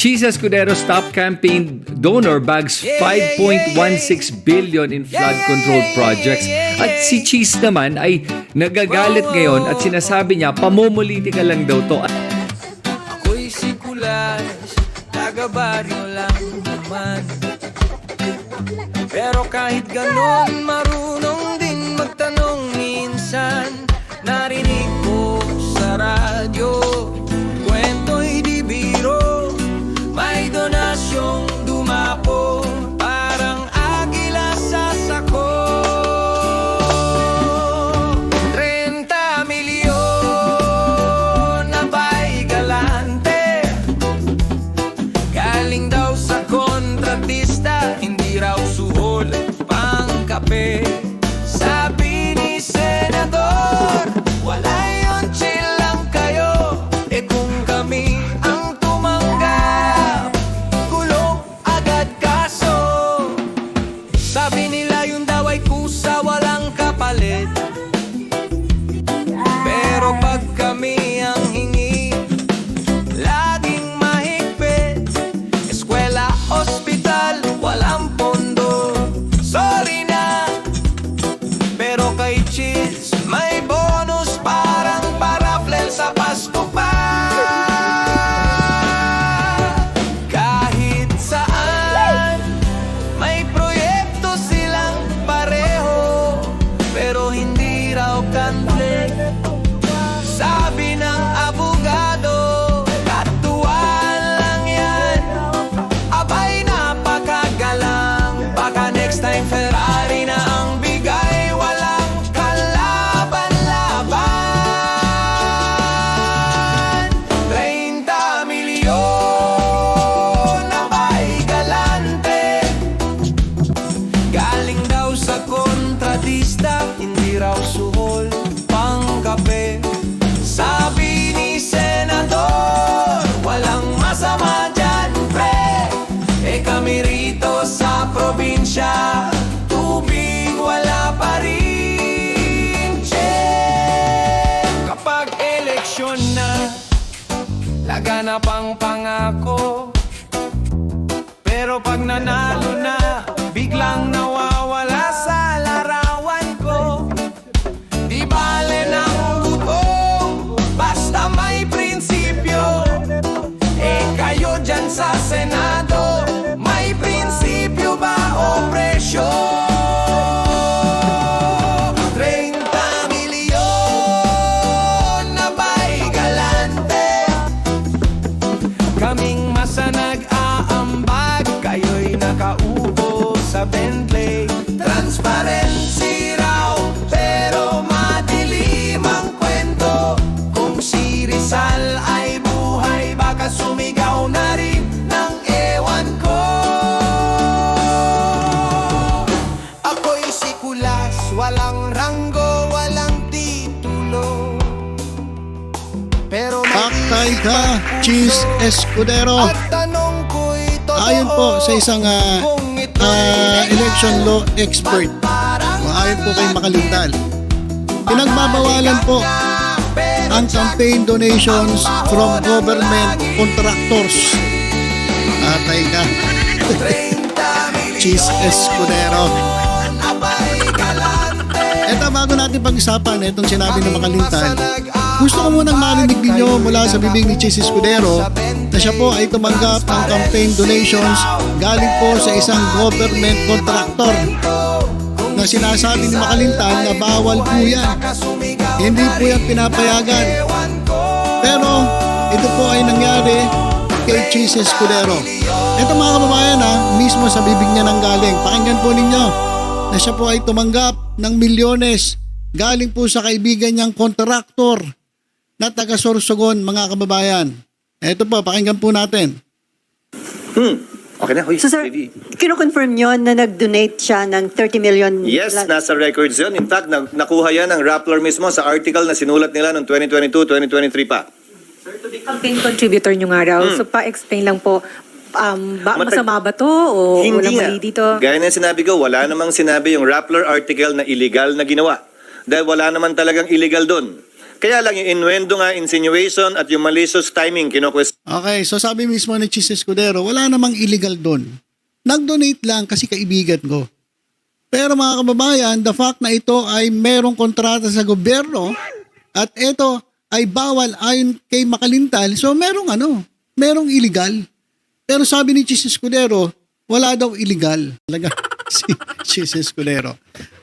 Cheese Escudero's top campaign donor bags 5.16 billion in flood control projects. At si Cheese naman ay nagagalit ngayon at sinasabi niya pamumulitika lang daw to. Ako'y sikulas, taga-baryo lang naman Pero kahit ganon, marunong Sabi nila Tubig wala pa rin. Kapag eleksyon na Laganap ang pangako. Pero pag nanalo na, biglang nawawala o Isip Cheese. Escudero. Ayon po sa isang ah, ito'y ah, election law expert, parang o ayon po kay Makalintal, pinagbabawalan po ang campaign donations from government contractors. Atay ka, Cheese Escudero. Eto bago natin pag-usapan itong sinabi ng Makalintal, gusto ko munang marinig ninyo mula sa bibig ni Cheese Escudero na siya po ay tumanggap ng campaign donations galing po sa isang government contractor na sinasabi ni Makalintal na bawal po yan. Hindi po yan pinapayagan. Pero ito po ay nangyari kay Cheese Escudero. Ito mga kababayan ha, mismo sa bibig niya nang galing. Pakinggan po ninyo na siya po ay tumanggap ng milyones galing po sa kaibigan niyang kontraktor na taga Sorsogon mga kababayan. Ito po, pakinggan po natin. Hmm. Okay na, hoy. So sir, ready. kino-confirm nyo na nag-donate siya ng 30 million? Yes, la- nasa records yun. In fact, na- nakuha yan ng Rappler mismo sa article na sinulat nila noong 2022-2023 pa. Campaign contributor nyo nga raw. So pa-explain lang po, um, ba, Matag- masama ba to o walang nga. mali dito? Gaya ng sinabi ko, wala namang sinabi yung Rappler article na illegal na ginawa. Dahil wala naman talagang illegal doon. Kaya lang yung innuendo nga, insinuation at yung malicious timing kinukwestiyon Okay, so sabi mismo ni Chis Escudero, wala namang illegal doon. Nag-donate lang kasi kaibigan ko. Pero mga kababayan, the fact na ito ay merong kontrata sa gobyerno at ito ay bawal ayon kay Makalintal, so merong ano, merong illegal. Pero sabi ni Chis Escudero, wala daw illegal. Talaga si Chis Escudero.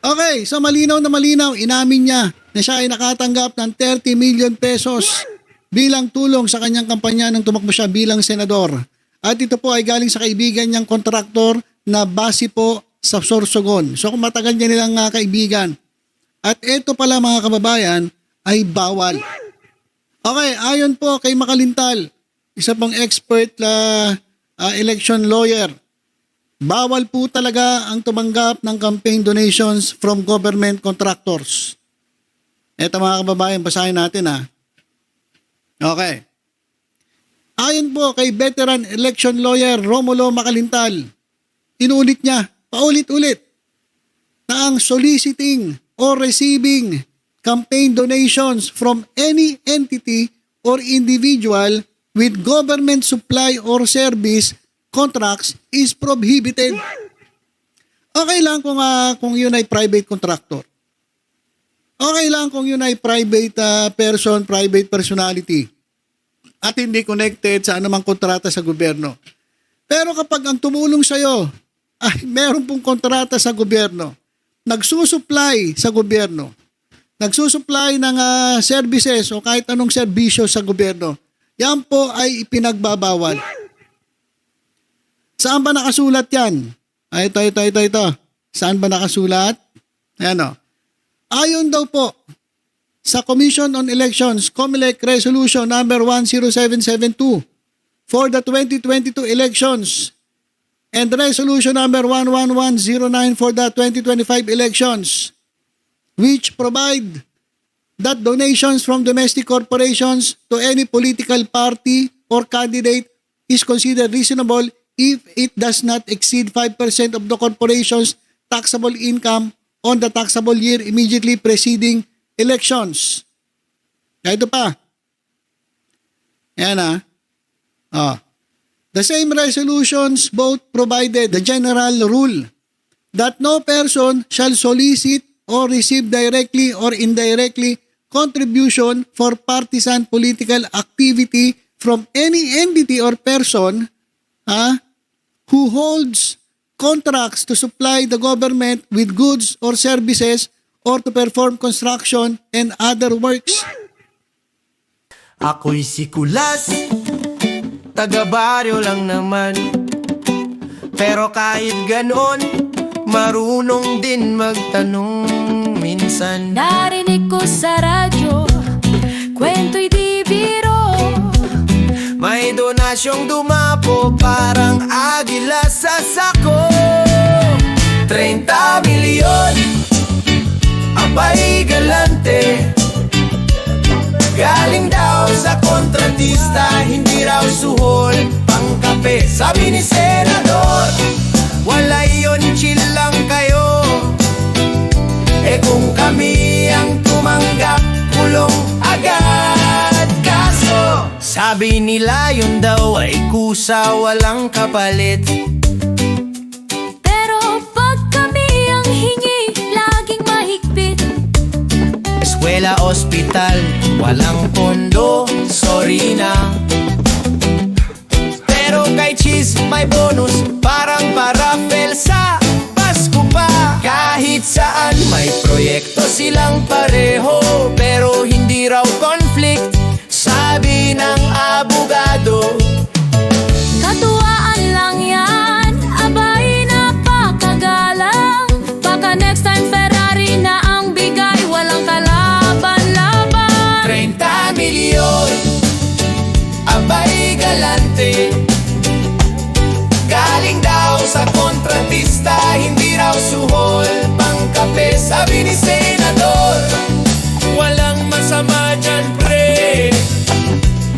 Okay, so malinaw na malinaw, inamin niya na siya ay nakatanggap ng 30 million pesos bilang tulong sa kanyang kampanya nang tumakbo siya bilang senador. At ito po ay galing sa kaibigan niyang kontraktor na base po sa Sorsogon. So kung matagal niya nilang uh, kaibigan. At ito pala mga kababayan ay bawal. Okay, ayon po kay Makalintal, isa pang expert na ah, election lawyer, bawal po talaga ang tumanggap ng campaign donations from government contractors. Ito mga kababayan, basahin natin ha. Okay. Ayon po kay veteran election lawyer Romulo Makalintal, inulit niya, paulit-ulit, na ang soliciting or receiving campaign donations from any entity or individual with government supply or service contracts is prohibited. Okay lang kung, ah, kung yun ay private contractor. Okay lang kung yun ay private ah, person, private personality at hindi connected sa anumang kontrata sa gobyerno. Pero kapag ang tumulong sa'yo ay meron pong kontrata sa gobyerno, nagsusupply sa gobyerno, nagsusupply ng ah, services o kahit anong serbisyo sa gobyerno, yan po ay ipinagbabawal. Saan ba nakasulat yan? Ay, ito, ito, ito, ito. Saan ba nakasulat? Ayan o. Ayon daw po sa Commission on Elections, COMELEC Resolution number 10772 for the 2022 elections and Resolution number 11109 for the 2025 elections which provide that donations from domestic corporations to any political party or candidate is considered reasonable if it does not exceed 5% of the corporation's taxable income on the taxable year immediately preceding elections. Ito pa. Ayan ah. Ah. The same resolutions both provided the general rule that no person shall solicit or receive directly or indirectly contribution for partisan political activity from any entity or person ah, who holds contracts to supply the government with goods or services or to perform construction and other works. Ako'y si Kulas Taga-baryo lang naman. Pero kahit ganon Marunong din magtanong minsan. Narinig ko sa radyo Kwento'y di biro. May donasyong dumapo Parang agila sa sako. 30 milyon. Abay galante. Galing daw sa kontratista Hindi raw suhol. Pangkape Sabi ni Senador Wala yun chill lang kayo. Eh kung kami ang tumanggap Kulong agad Sabi nila yun daw ay kusa Walang kapalit. Pero pag kami ang hingi Laging mahigpit. Eskwela, ospital, walang pondo, sorry na. Pero kay Cheese may bonus, parang parapel sa Pasko pa. Kahit saan may proyekto silang pareho milyon Abay galante. Galing daw sa kontratista Hindi raw suhol. Pangkape Sabi ni Senador. Walang masama dyan pre.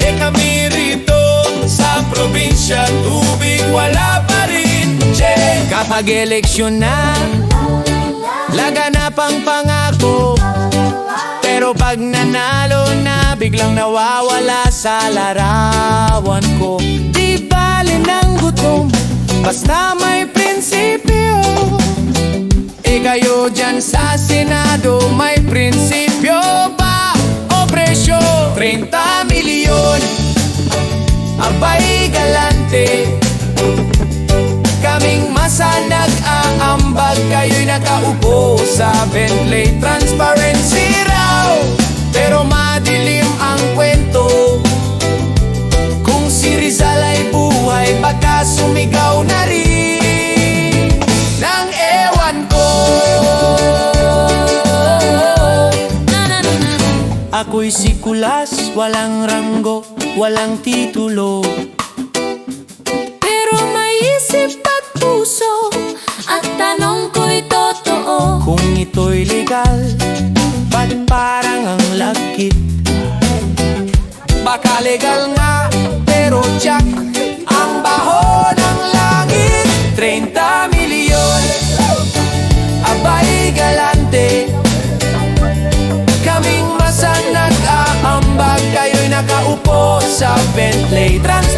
Eh kami rito Sa probinsya Tubig wala pa rin che. Kapag eleksyon na Laganap ang pangako. Pero pag nanalo na Biglang nawawala sa larawan ko. Di bali ng gutom Basta may prinsipyo. E kayo dyan sa Senado May prinsipyo ba? O presyo? 30 milyon. Abay galante. Kaming masa nag-aambag Kayo'y nakaupo sa Bentley Transparency sumigaw na rin Nang ewan ko. Ako'y sikulas, walang ranggo, walang titulo. Pero may isip at puso At tanong ko'y totoo. Kung ito'y legal, ba't parang ang lagkit? Baka legal nga, Bentley. Trans